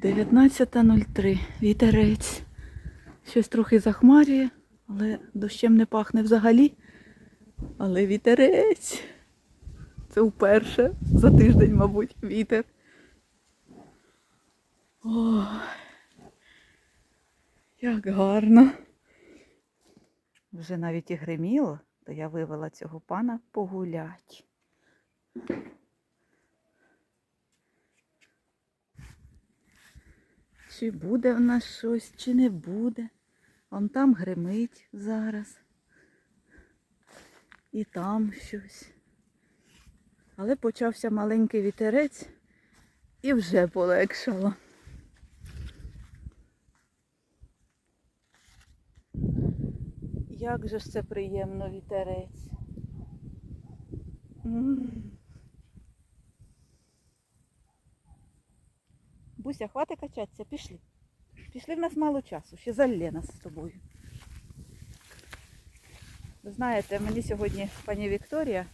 19.03. Вітерець. Щось трохи захмарює, але дощем не пахне взагалі. Але вітерець. Це вперше за тиждень, мабуть, вітер. Ой, як гарно. Вже навіть і гриміло, то я вивела цього пана погулять. Чи буде в нас щось, чи не буде. Он там гримить зараз. І там щось. Але почався маленький вітерець і вже полегшало. Як же ж це приємно вітерець. Буся, хвати качатися, пішли. Пішли в нас мало часу, ще залє нас з тобою. Ви знаєте, мені сьогодні пані Вікторія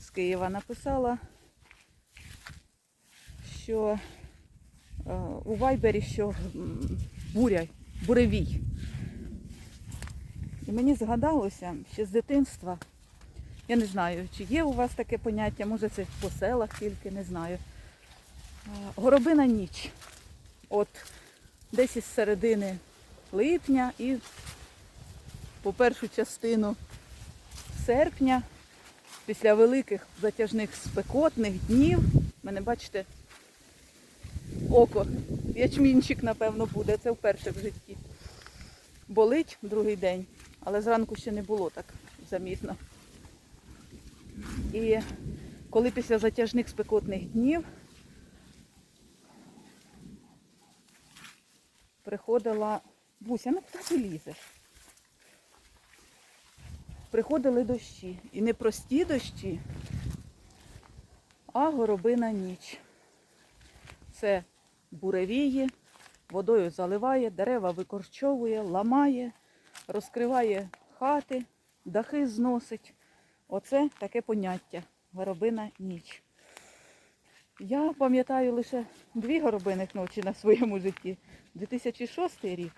з Києва написала, що е, у Вайбері що буря, буревій. І мені згадалося ще з дитинства, я не знаю, чи є у вас таке поняття, може це по селах тільки, не знаю. Е, Горобина ніч. От десь із середини липня і по першу частину серпня, після великих затяжних спекотних днів, мене, бачите, око, ячмінчик, напевно, буде, це вперше в житті. Болить другий день, але зранку ще не було так замітно. І коли після затяжних спекотних днів приходила Буся, ну куди ти лізеш? Приходили дощі. І не прості дощі, а горобина ніч. Це буревії, водою заливає, дерева викорчовує, ламає, розкриває хати, дахи зносить. Оце таке поняття горобина ніч. Я пам'ятаю лише дві горобиних ночі на своєму житті. 2006 рік,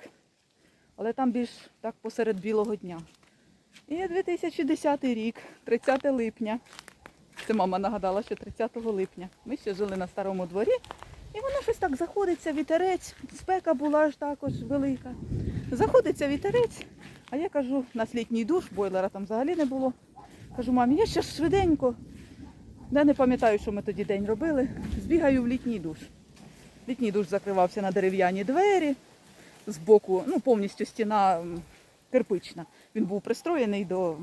але там більш так посеред білого дня. І 2010 рік, 30 липня. Це мама нагадала, що 30 липня. Ми ще жили на старому дворі, і воно щось так заходиться, вітерець, спека була ж також велика. Заходиться вітерець, а я кажу, у нас літній душ, бойлера там взагалі не було. Кажу, мамі, я ще швиденько. Я не пам'ятаю, що ми тоді день робили. Збігаю в літній душ. Літній душ закривався на дерев'яні двері. Збоку, ну, повністю стіна кирпична. Він був пристроєний до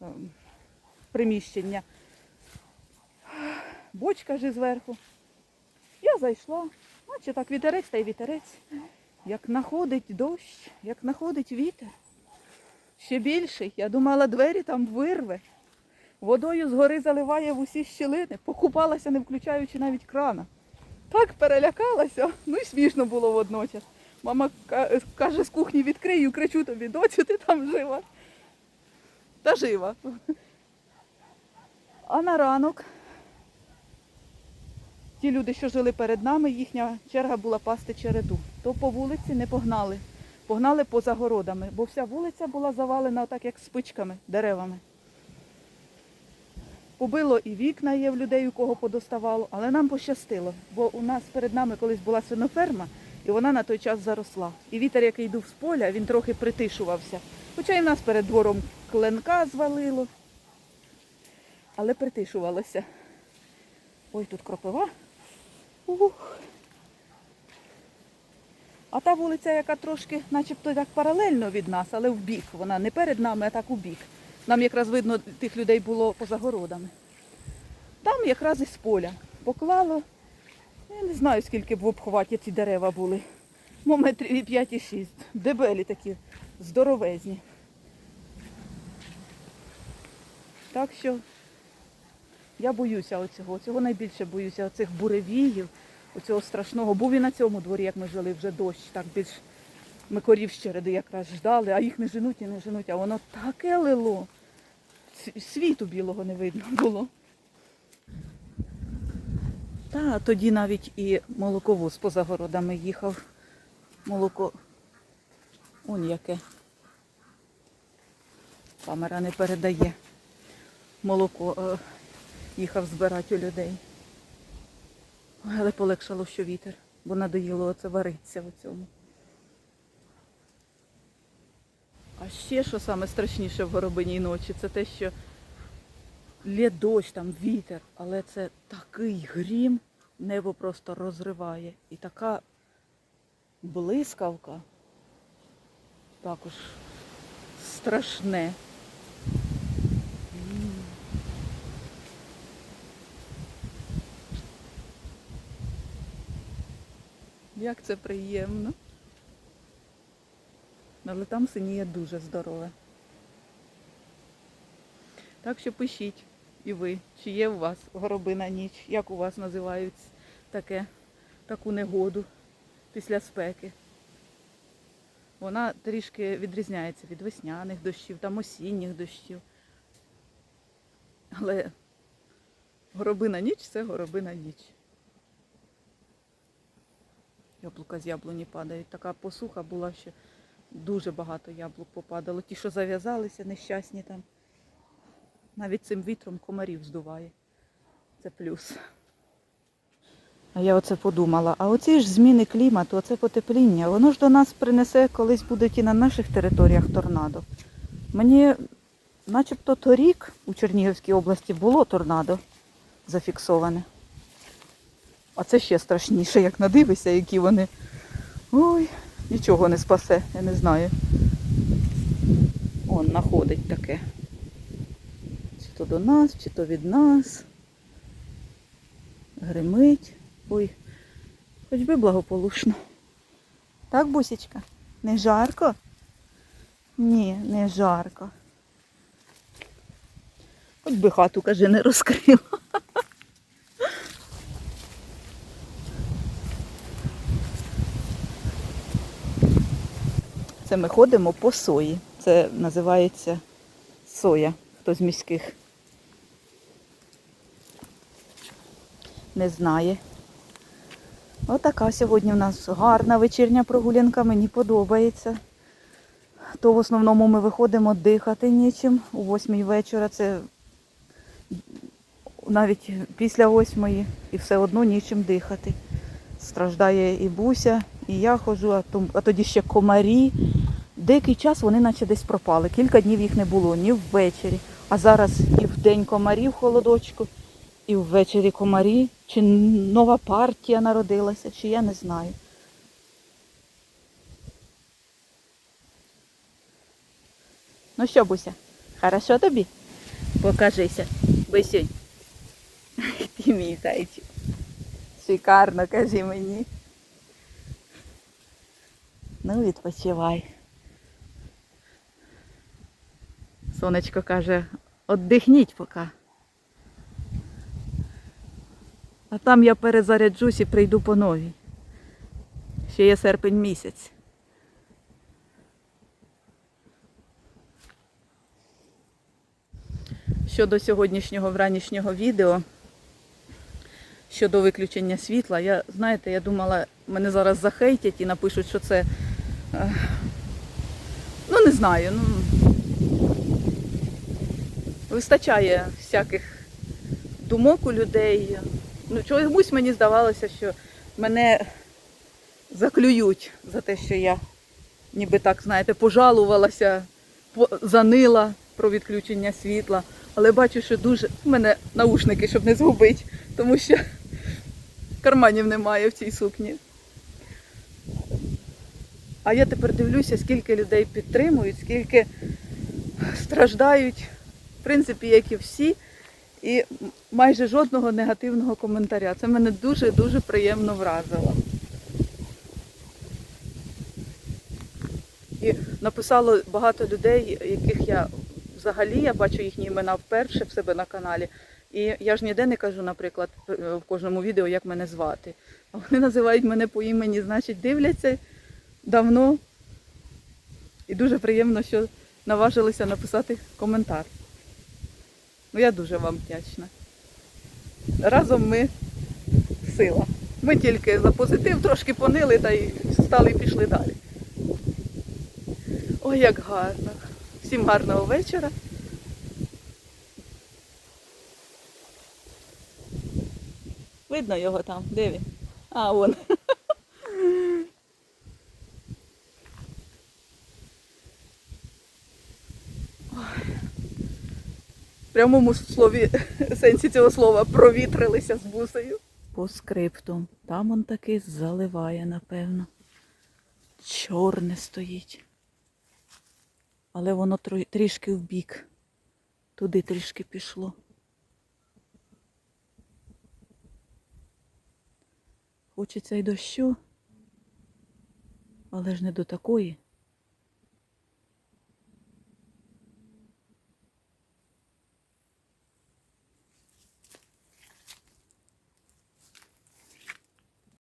ем, приміщення. Бочка ж зверху. Я зайшла, наче так вітерець та й вітерець. Як находить дощ, як находить вітер. Ще більший. Я думала, двері там вирве. Водою згори заливає в усі щілини, покупалася, не включаючи навіть крана. Так перелякалася, ну і смішно було водночас. Мама каже, з кухні відкрию, кричу тобі, доцю, ти там жива. Та жива. А на ранок ті люди, що жили перед нами, їхня черга була пасти череду. То по вулиці не погнали. Погнали поза городами, бо вся вулиця була завалена отак, як спичками, деревами. Побило і вікна є в людей, у кого подоставало, але нам пощастило, бо у нас перед нами колись була свиноферма, і вона на той час заросла. І вітер, який йду з поля, він трохи притишувався. Хоча і в нас перед двором кленка звалило, але притишувалося. Ой, тут кропива. Ух. А та вулиця, яка трошки, начебто, як паралельно від нас, але в бік. Вона не перед нами, а так у бік. Нам якраз видно, тих людей було поза городами. Там якраз із поля поклало. Я не знаю, скільки б в обхваті ці дерева були. Мо метрів і 5 і 6. Дебелі такі, здоровезні. Так що я боюся оцього. Цього найбільше боюся, оцих буревіїв, оцього страшного. Був і на цьому дворі, як ми жили, вже дощ, так більш ми корів з череди якраз ждали, а їх не женуть і не женуть, а воно таке лило. Світу білого не видно було. Та тоді навіть і молоковоз поза городами їхав. Молоко. Он яке. Камера не передає. Молоко е, їхав збирати у людей. Але полегшало, що вітер, бо надоїло оце вариться в цьому. А ще що саме страшніше в горобиній ночі, це те, що лє дощ, там вітер, але це такий грім, небо просто розриває. І така блискавка також страшне. Як це приємно. Але там синіє дуже здорове. Так що пишіть і ви, чи є у вас горобина ніч, як у вас називають таке, таку негоду після спеки. Вона трішки відрізняється від весняних дощів, там осінніх дощів. Але горобина ніч це горобина ніч. Яблука з яблуні падають. Така посуха була, що дуже багато яблук попадало. Ті, що зав'язалися, нещасні там. Навіть цим вітром комарів здуває. Це плюс. А я оце подумала, а оці ж зміни клімату, оце потепління, воно ж до нас принесе, колись будуть і на наших територіях торнадо. Мені начебто торік у Чернігівській області було торнадо зафіксоване. А це ще страшніше, як надивишся, які вони. Ой, нічого не спасе, я не знаю. Он знаходить таке. То до нас, чи то від нас. Гримить. Ой, хоч би благополучно. Так, бусічка? Не жарко? Ні, не жарко. Хоч би хату, каже, не розкрила. Це ми ходимо по сої. Це називається соя, хто з міських не знає. Отака сьогодні в нас гарна вечірня прогулянка, мені подобається. То в основному ми виходимо дихати нічим у восьмій вечора. Це навіть після восьмої і все одно нічим дихати. Страждає і Буся, і я ходжу, а, тоді ще комарі. Деякий час вони наче десь пропали. Кілька днів їх не було, ні ввечері. А зараз і в день комарі в холодочку, і ввечері комарі. Чи нова партія народилася, чи я не знаю. Ну що, Буся, хорошо тобі? Покажися. Бусюнь. Ти мій зайчик. Шикарно, кажи мені. Ну, відпочивай. Сонечко каже, отдихніть поки. А там я перезаряджусь і прийду по новій. Ще є серпень місяць. Щодо сьогоднішнього вранішнього відео, щодо виключення світла, я, знаєте, я думала, мене зараз захейтять і напишуть, що це. е, Ну, не знаю, ну. Вистачає всяких думок у людей. Ну, чомусь мені здавалося, що мене заклюють за те, що я ніби так, знаєте, пожалувалася, занила про відключення світла. Але бачу, що дуже У мене наушники, щоб не згубити, тому що карманів немає в цій сукні. А я тепер дивлюся, скільки людей підтримують, скільки страждають, в принципі, як і всі, і майже жодного негативного коментаря. Це мене дуже-дуже приємно вразило. І написало багато людей, яких я взагалі я бачу їхні імена вперше в себе на каналі. І я ж ніде не кажу, наприклад, в кожному відео, як мене звати. А вони називають мене по імені, значить, дивляться давно. І дуже приємно, що наважилися написати коментар. Ну, я дуже вам вдячна. Разом ми сила. Ми тільки за позитив трошки понили та й стали і пішли далі. Ой, як гарно. Всім гарного вечора. Видно його там, де він? А, вон. Ой. Прямому слові сенсі цього слова провітрилися з бусею. По скрипту. Там он таки заливає, напевно. Чорне стоїть. Але воно трішки вбік. Туди трішки пішло. Хочеться й дощу, але ж не до такої